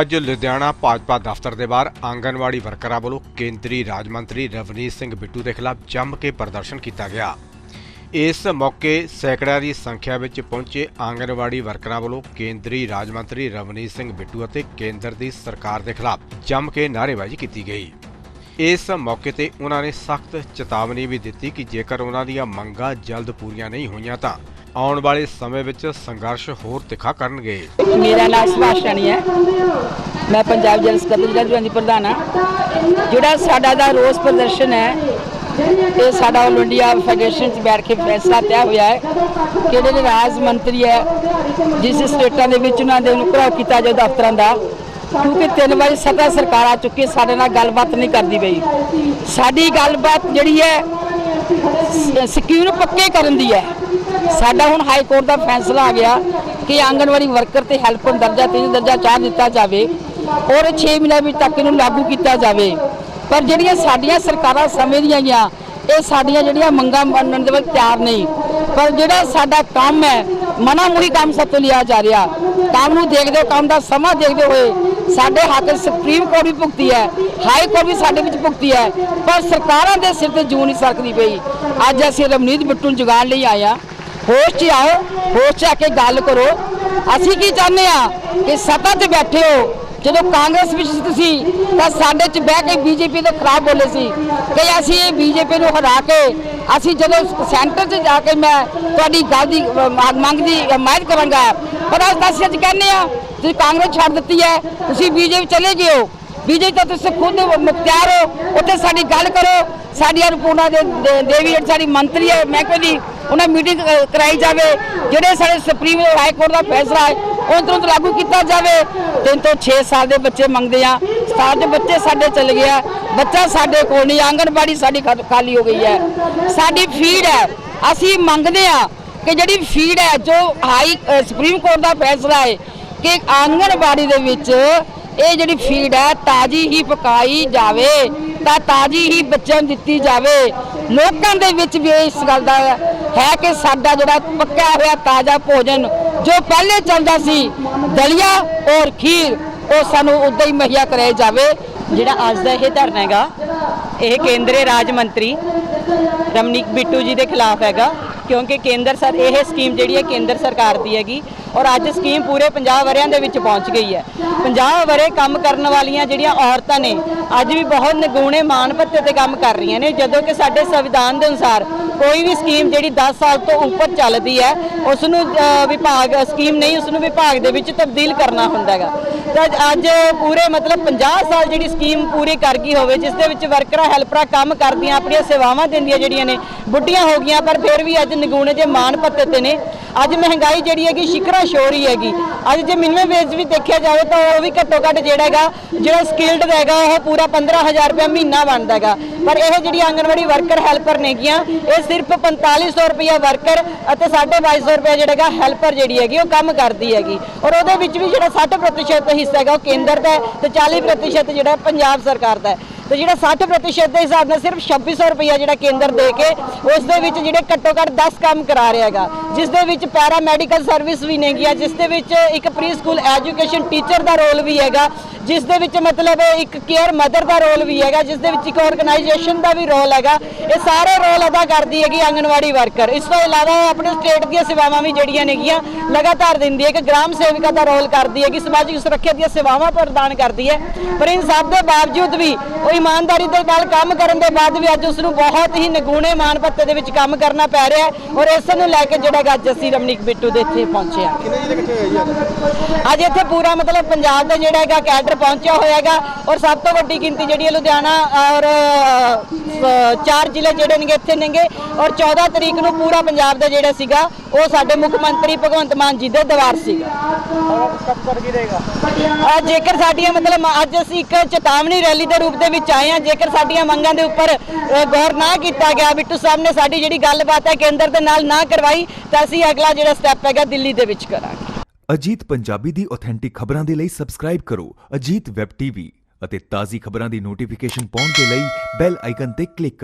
ਅੱਜ ਲੁਧਿਆਣਾ ਭਾਜਪਾ ਦਫ਼ਤਰ ਦੇ ਬਾਹਰ ਆਂਗਨਵਾੜੀ ਵਰਕਰਾਂ ਵੱਲੋਂ ਕੇਂਦਰੀ ਰਾਜ ਮੰਤਰੀ ਰਵਨੀਤ ਸਿੰਘ ਬਿੱਟੂ ਦੇ ਖਿਲਾਫ ਜੰਮ ਕੇ ਪ੍ਰਦਰਸ਼ਨ ਕੀਤਾ ਗਿਆ। ਇਸ ਮੌਕੇ ਸੈਂਕੜਿਆਂ ਦੀ ਸੰਖਿਆ ਵਿੱਚ ਪਹੁੰਚੇ ਆਂਗਨਵਾੜੀ ਵਰਕਰਾਂ ਵੱਲੋਂ ਕੇਂਦਰੀ ਰਾਜ ਮੰਤਰੀ ਰਵਨੀਤ ਸਿੰਘ ਬਿੱਟੂ ਅਤੇ ਕੇਂਦਰ ਦੀ ਸਰਕਾਰ ਦੇ ਖਿਲਾਫ ਜੰਮ ਕੇ ਨਾਅਰੇਬਾਜ਼ੀ ਕੀਤੀ ਗਈ। ਇਸ ਮੌਕੇ ਤੇ ਉਹਨਾਂ ਨੇ ਸਖਤ ਚੇਤਾਵਨੀ ਵੀ ਦਿੱਤੀ ਕਿ ਜੇਕਰ ਉਹਨਾਂ ਦੀਆਂ ਮੰਗਾਂ ਜਲਦ ਪੂਰੀਆਂ ਨਹੀਂ ਹੋਈਆਂ ਤਾਂ ਆਉਣ ਵਾਲੇ ਸਮੇਂ ਵਿੱਚ ਸੰਘਰਸ਼ ਹੋਰ ਤਿੱਖਾ ਕਰਨਗੇ। ਮੇਰਾ ਨਾਮ ਸੁਭਾਸ਼ ਰਾਣੀ ਹੈ। ਮੈਂ ਪੰਜਾਬ ਜਨ ਸਕੱਤਰ ਜ਼ਿਲ੍ਹਾ ਜਵਾਨੀ ਪ੍ਰਧਾਨ ਹਾਂ। ਜਿਹੜਾ ਸਾਡਾ ਦਾ ਰੋਸ ਪ੍ਰਦਰਸ਼ਨ ਹੈ, ਇਹ ਸਾਡਾ ਆਲ ਇੰਡੀਆ ਫੈਡਰੇਸ਼ਨ 'ਚ ਬੈਠ ਕੇ ਫੈਸਲਾ ਤੈਅ ਹੋਇਆ ਹੈ ਕਿ ਜਿਹੜੇ ਰਾਜ ਮੰਤਰੀ ਹੈ, ਜਿਸ ਸਟੇਟਾਂ ਦੇ ਵਿੱਚ ਉਹਨਾਂ ਦੇ ਅਨੁਗ੍ਰਹ ਕੀਤਾ ਜਾਏ ਦਫ਼ਤਰਾਂ ਦਾ, ਕਿਉਂਕਿ ਤਿੰਨ ਵਾਰੀ ਸੱਤਾ ਸਰਕਾਰ ਆ ਚੁੱਕੀ ਸਾਡੇ ਨਾਲ ਗੱਲਬਾਤ ਨਹੀਂ ਕਰਦੀ ਪਈ। ਸਾਡੀ ਗੱਲਬਾਤ ਜਿਹੜੀ ਹੈ ਸ- ਪੱਕੇ ਕਰਨ ਦੀ ਹੈ। ਸਾਡਾ ਹੁਣ ਹਾਈ ਕੋਰਟ ਦਾ ਫੈਸਲਾ ਆ ਗਿਆ ਕਿ ਆਂਗਨਵਾੜੀ ਵਰਕਰ ਤੇ ਹੈਲਪਰ ਦਰਜਾ ਤਿੰਨ ਦਰਜਾ ਚਾਰ ਦਿੱਤਾ ਜਾਵੇ ਔਰ 6 ਮਹੀਨੇ ਵਿੱਚ ਤੱਕ ਇਹਨੂੰ ਲਾਗੂ ਕੀਤਾ ਜਾਵੇ। ਪਰ ਜਿਹੜੀਆਂ ਸਾਡੀਆਂ ਸਰਕਾਰਾਂ ਸਮੇਂ ਦੀਆਂ ਗਈਆਂ ਇਹ ਸਾਡੀਆਂ ਜਿਹੜੀਆਂ ਮੰਗਾਂ ਮੰਨਣ ਦੇ ਵੱਲ ਤਿਆਰ ਨਹੀਂ। ਪਰ ਜਿਹੜਾ ਸਾਡਾ ਕੰਮ ਹੈ ਮਨਾਮੁਰੀ ਕੰਮ ਸਭ ਤੋਂ ਲਿਆ ਜਾ ਰਿਹਾ। ਕੰਮ ਨੂੰ ਦੇਖਦੇ ਹੋਏ ਕੰਮ ਦਾ ਸਮਾਂ ਦੇਖਦੇ ਹੋਏ ਸਾਡੇ ਹੱਕ ਸੁਪਰੀਮ ਕੋਰਟ ਵੀ ਭੁਗਤੀ ਹੈ ਹਾਈ ਕੋਰਟ ਵੀ ਸਾਡੇ ਵਿੱਚ ਭੁਗਤੀ ਹੈ, ਪਰ ਸਰਕਾਰਾਂ ਦੇ ਸਿਰ ਤੇ ਜੂੰ ਨਹੀਂ ਸਰਕਦੀ ਪਈ। ਅੱਜ ਅਸੀਂ ਰਮਨੀਤ ਬਿੱਟੂ ਨੂੰ ਜਗਾਉਣ ਲਈ ਆਏ ਹਾਂ। ਹੋਸ਼ 'ਚ ਆਓ, ਹੋਸ਼ 'ਚ ਆ ਕੇ ਗੱਲ ਕਰੋ। ਅਸੀਂ ਕੀ ਚਾਹੁੰਦੇ ਆ ਕਿ ਸੱਤਾ 'ਤੇ ਬੈਠੇ ਹੋ। ਜਦੋਂ ਕਾਂਗਰਸ ਵਿੱਚ ਸੀ ਤੁਸੀਂ, ਤਾਂ ਸਾਡੇ 'ਚ ਬਹਿ ਕੇ ਬੀਜੇਪੀ ਦੇ ਖਰਾਬ ਬੋਲੇ ਸੀ ਕਿ ਅਸੀਂ ਇਹ ਬੀਜੇਪੀ ਨੂੰ ਹਰਾ ਕੇ, ਅਸੀਂ ਜਦੋਂ ਸੈਂਟਰ 'ਚ ਜਾ ਕੇ ਮੈਂ ਤੁਹਾਡੀ ਗੱਲ ਦੀ ਮੰਗ ਦੀ ਹਮਾਇਤ ਕਰਾਂਗਾ ਪਰ ਅੱਜ ਤਾਂ ਅਸੀਂ ਅੱਜ ਕਹਿੰਦੇ ਆ, ਤੁਸੀਂ ਕਾਂਗਰਸ ਛੱਡ ਦਿੱਤੀ ਹੈ, ਤੁਸੀਂ ਬੀਜੇਪੀ ਚਲੇ ਗਏ ਹੋ ਬੀਜੇਪੀ ਤਾਂ ਤੁਸੀਂ ਖੁਦ ਮੁਖਤਿਆਰ ਹੋ, ਉੱਥੇ ਸਾਡੀ ਗੱਲ ਕਰੋ ਸਾਡੀ ਅਨਪੂਰਨਾ ਦੇ ਦੇਵੀ ਸਾਡੀ ਮੰਤਰੀ ਹੈ, ਮਹਿਕਮੇ ਦੀ, ਉਹਨਾਂ ਮੀਟਿੰਗ ਕਰਾਈ ਜਾਵੇ। ਜਿਹੜੇ ਸਾਡੇ ਸੁਪਰੀਮ ਹਾਈ ਕੋਰਟ ਦਾ ਫੈਸਲਾ ਹੈ, ਉਹ ਤੁਰੰਤ ਲਾਗੂ ਕੀਤਾ ਜਾਵੇ। ਤਿੰਨ ਤੋਂ 6 ਸਾਲ ਦੇ ਬੱਚੇ ਮੰਗਦੇ ਆ। ਸਾਲ ਦੇ ਬੱਚੇ ਸਾਡੇ ਚਲੇ ਗਿਆ ਬੱਚਾ ਸਾਡੇ ਕੋਲ ਨਹੀਂ, ਆਂਗਣਵਾੜੀ ਸਾਡੀ ਖਾਲੀ ਹੋ ਗਈ ਹੈ। ਸਾਡੀ ਫੀਡ ਹੈ, ਅਸੀਂ ਮੰਗਦੇ ਆ। ਕਿ ਜਿਹੜੀ ਫੀਡ ਹੈ ਜੋ ਹਾਈ ਸੁਪਰੀਮ ਕੋਰਟ ਦਾ ਫੈਸਲਾ ਹੈ ਕਿ ਆਂਗਣਵਾੜੀ ਦੇ ਵਿੱਚ ਇਹ ਜਿਹੜੀ ਫੀਡ ਹੈ ਤਾਜੀ ਹੀ ਪਕਾਈ ਜਾਵੇ, ਤਾਂ ਤਾਜੀ ਹੀ ਬੱਚਿਆਂ ਨੂੰ ਦਿੱਤੀ ਜਾਵੇ। ਲੋਕਾਂ ਦੇ ਵਿੱਚ ਵੀ ਇਸ ਗੱਲ ਦਾ ਹੈ ਕਿ ਸਾਡਾ ਜਿਹੜਾ ਪੱਕਿਆ ਹੋਇਆ ਤਾਜ਼ਾ ਭੋਜਨ ਜੋ ਪਹਿਲੇ ਚੱਲਦਾ ਸੀ, ਦਲੀਆ ਔਰ ਖੀਰ, ਉਹ ਸਾਨੂੰ ਉਦਾਂ ਹੀ ਮੁਹੱਈਆ ਕਰਾਇਆ ਜਾਵੇ, ਜਿਹੜਾ ਅੱਜ ਦਾ ਇਹ ਧਰਨਾ ਹੈਗਾ, ਇਹ ਕੇਂਦਰੀ ਰਾਜ ਮੰਤਰੀ ਰਮਨੀਕ ਬਿੱਟੂ ਜੀ ਦੇ ਖਿਲਾਫ ਹੈਗਾ। ਕਿਉਂਕਿ ਕੇਂਦਰ ਸਰ ਇਹ ਸਕੀਮ ਜਿਹੜੀ ਹੈ ਕੇਂਦਰ ਸਰਕਾਰ ਦੀ ਹੈਗੀ ਔਰ ਅੱਜ ਸਕੀਮ ਪੂਰੇ 50 ਵਰਿਆਂ ਦੇ ਵਿੱਚ ਪਹੁੰਚ ਗਈ ਹੈ। 50 ਵਰੇ ਕੰਮ ਕਰਨ ਵਾਲੀਆਂ ਜਿਹੜੀਆਂ ਔਰਤਾਂ ਨੇ, ਅੱਜ ਵੀ ਬਹੁਤ ਨਿਗੂਣੇ ਮਾਣ ਭੱਤੇ ਤੇ ਕੰਮ ਕਰ ਰਹੀਆਂ ਨੇ, ਜਦੋਂ ਕਿ ਸਾਡੇ ਸੰਵਿਧਾਨ ਦੇ ਅਨੁਸਾਰ ਕੋਈ ਵੀ ਸਕੀਮ ਜਿਹੜੀ 10 ਸਾਲ ਤੋਂ ਉੱਪਰ ਚੱਲਦੀ ਹੈ ਉਸ ਨੂੰ ਵਿਭਾਗ, ਸਕੀਮ ਨਹੀਂ ਉਸ ਨੂੰ ਵਿਭਾਗ ਦੇ ਵਿੱਚ ਤਬਦੀਲ ਕਰਨਾ ਹੁੰਦਾ ਹੈਗਾ। ਤਾਂ ਅੱਜ ਪੂਰੇ ਮਤਲਬ 50 ਸਾਲ ਜਿਹੜੀ ਸਕੀਮ ਪੂਰੀ ਕਰ ਗਈ ਹੋਵੇ, ਜਿਸ ਦੇ ਵਿੱਚ ਵਰਕਰਾਂ, ਹੈਲਪਰਾਂ ਕੰਮ ਕਰਦੀਆਂ, ਆਪਣੀਆਂ ਸੇਵਾਵਾਂ ਦਿੰਦੀਆਂ ਜਿਹੜੀਆਂ ਨੇ, ਬੁੱਢੀਆਂ ਹੋ ਗਈਆਂ, ਪਰ ਫਿਰ ਵੀ ਅੱਜ ਨਿਗੂਣੇ ਜੇ ਮਾਣ ਭੱਤੇ ਤੇ ਨੇ ਅੱਜ ਮਹਿੰਗਾਈ ਜਿਹੜੀ ਹੈਗੀ, ਸ਼ਿਖਰਾਂ ਸ਼ੋਰੀ ਹੈਗੀ। ਅੱਜ ਜੇ ਮਿਨੀਮਮ ਵੇਜ ਵੀ ਦੇਖਿਆ ਜਾਵੇ ਤਾਂ ਉਹ ਵੀ ਘੱਟੋ ਘੱਟ ਜਿਹੜਾ ਹੈਗਾ, ਜਿਹੜਾ ਸਕਿਲਡ ਹੈਗਾ, ਉਹ ਪੂਰਾ 15000 ਰੁਪਏ ਮਹੀਨਾ ਬਣਦਾ ਹੈਗਾ। ਪਰ ਇਹ ਜਿਹੜੀ ਆਂਗਨਵਾੜੀ ਵਰਕਰ ਹੈਲਪਰ ਨੇਗੀਆਂ ਇਹ ਸਿਰਫ 4500 ਰੁਪਏ ਵਰਕਰ ਅਤੇ 2250 ਰੁਪਏ ਜਿਹੜਾ ਹੈਗਾ ਹੈਲਪਰ ਜਿਹੜੀ ਹੈਗੀ, ਉਹ ਕੰਮ ਕਰਦੀ ਹੈਗੀ। ਔਰ ਉਹਦੇ ਵਿੱਚ ਵੀ ਜਿਹੜਾ 60% ਹਿੱਸਾ ਹੈਗਾ, ਉਹ ਕੇਂਦਰ ਦਾ ਹੈ ਤੇ 40% ਜਿਹੜਾ ਪੰਜਾਬ ਸਰਕਾਰ ਦਾ ਹੈ। ਤੇ ਜਿਹੜਾ 60% ਦੇ ਹਿਸਾਬ ਨਾਲ ਸਿਰਫ 2600 ਰੁਪਇਆ ਜਿਹੜਾ ਕੇਂਦਰ ਦੇ ਕੇ, ਉਸ ਦੇ ਵਿੱਚ ਜਿਹੜੇ ਘੱਟੋ ਘੱਟ 10 ਕੰਮ ਕਰਾ ਰਿਹਾ ਹੈਗਾ, ਜਿਸ ਦੇ ਵਿੱਚ ਪੈਰਾ ਮੈਡੀਕਲ ਸਰਵਿਸ ਵੀ ਨੇਗੀ ਆ, ਜਿਸ ਦੇ ਵਿੱਚ ਇੱਕ ਪ੍ਰੀ ਸਕੂਲ ਐਜੂਕੇਸ਼ਨ ਟੀਚਰ ਦਾ ਰੋਲ ਵੀ ਹੈਗਾ, ਜਿਸ ਦੇ ਵਿੱਚ ਮਤਲਬ ਇੱਕ ਕੇਅਰ ਮਦਰ ਦਾ ਰੋਲ ਵੀ ਹੈਗਾ, ਜਿਸ ਦੇ ਵਿੱਚ ਇੱਕ ਆਰਗੇਨਾਈਜੇਸ਼ਨ ਦਾ ਵੀ ਰੋਲ ਹੈਗਾ। ਇਹ ਸਾਰੇ ਰੋਲ ਅਦਾ ਕਰਦੀ ਹੈਗੀ ਆਂਗਣਵਾੜੀ ਵਰਕਰ ਇਸ ਤੋਂ ਇਲਾਵਾ ਆਪਣੇ ਸਟੇਟ ਦੀਆਂ ਸੇਵਾਵਾਂ ਵੀ ਜਿਹੜੀਆਂ ਨੇਗੀਆਂ, ਲਗਾਤਾਰ ਦਿੰਦੀ ਹੈ ਕਿ ਗ੍ਰਾਮ ਸੇਵਿਕਾ ਦਾ ਰੋਲ ਕਰਦੀ ਹੈ ਕਿ ਸਮਾਜਿਕ ਸੁਰੱਖਿਆ ਦੀਆਂ ਸੇਵਾਵਾਂ ਪ੍ਰਦਾਨ ਕਰਦੀ ਹੈ। ਪਰ ਇਨ ਸਭ ਦੇ ਬਾਵਜੂਦ ਵੀ ਉਹ ਇਮਾਨਦਾਰੀ ਦੇ ਨਾਲ ਕੰਮ ਕਰਨ ਦੇ ਬਾਅਦ ਵੀ ਅੱਜ ਉਸ ਨੂੰ ਬਹੁਤ ਹੀ ਨਿਗੂਣੇ ਮਾਨ ਪੱਤੇ ਦੇ ਵਿੱਚ ਕੰਮ ਕਰਨਾ ਪੈ ਰਿਹਾ ਹੈ ਔਰ ਇਸ ਨੂੰ ਲੈ ਕੇ ਜਿਹੜਾ ਹੈਗਾ ਅੱਜ ਅਸੀਂ ਰਮਨੀਕ ਬਿੱਟੂ ਦੇ ਇੱਥੇ ਪਹੁੰਚੇ ਹਾਂ ਅੱਜ? ਇੱਥੇ ਪੂਰਾ ਮਤਲਬ ਪੰਜਾਬ ਦਾ ਜਿਹੜਾ ਹੈਗਾ ਕੈਡਰ ਪਹੁੰਚਿਆ ਹੋਇਆ ਹੈਗਾ ਔਰ ਸਭ ਤੋਂ ਵੱਡੀ ਗਿਣਤੀ ਜਿਹੜੀ ਹੈ ਲੁਧਿਆਣਾ ਔਰ ਚਾਰ ਜ਼ਿਲ੍ਹੇ ਜਿਹੜੇ ਨੇਗੇ ਇੱਥੇ ਨੇਗੇ ਔਰ 14 ਤਰੀਕ ਨੂੰ ਪੂਰਾ ਪੰਜਾਬ ਦਾ ਜਿਹੜਾ ਸੀਗਾ ਉਹ ਸਾਡੇ ਮੁੱਖ ਮੰਤਰੀ ਭਗਵੰਤ ਮਾਨ ਜੀ ਦੇ ਦਵਾਰ ਸੀਗਾ। ਅ, ਜੇਕਰ ਸਾਡੀਆਂ ਮਤਲਬ ਅੱਜ ਅਸੀਂ ਇੱਕ ਚੇਤਾਵਨੀ ਰੈਲੀ ਦੇ ਰੂਪ ਦੇ ਵਿੱਚ ਆਏ ਹਾਂ ਜੇਕਰ ਸਾਡੀਆਂ ਮੰਗਾਂ ਦੇ ਉੱਪਰ ਗੌਰ ਨਾ ਕੀਤਾ ਗਿਆ ਬਿੱਟੂ ਸਾਹਿਬ ਨੇ ਸਾਡੀ ਜਿਹੜੀ ਗੱਲਬਾਤ ਹੈ ਕੇਂਦਰ ਦੇ ਨਾਲ ਨਾ ਕਰਵਾਈ ਤਾਂ ਅਸੀਂ ਅਗਲਾ ਜਿਹੜਾ ਸਟੈਪ ਹੈਗਾ ਦਿੱਲੀ ਦੇ ਵਿੱਚ ਕਰਾਂਗੇ। ਅਜੀਤ ਪੰਜਾਬੀ ਦੀ ਆਥੈਂਟਿਕ ਖਬਰਾਂ ਦੇ ਲਈ ਸਬਸਕ੍ਰਾਈਬ ਕਰੋ ਅਜੀਤ ਵੈਬ ਟੀਵੀ ਅਤੇ ਤਾਜ਼ੀ ਖਬਰਾਂ ਦੀ ਨੋਟੀਫਿਕੇਸ਼ਨ ਪਾਉਣ ਦੇ ਲਈ ਬੈਲ ਆਈਕਨ ਤੇ ਕਲਿੱਕ ਕਰੋ।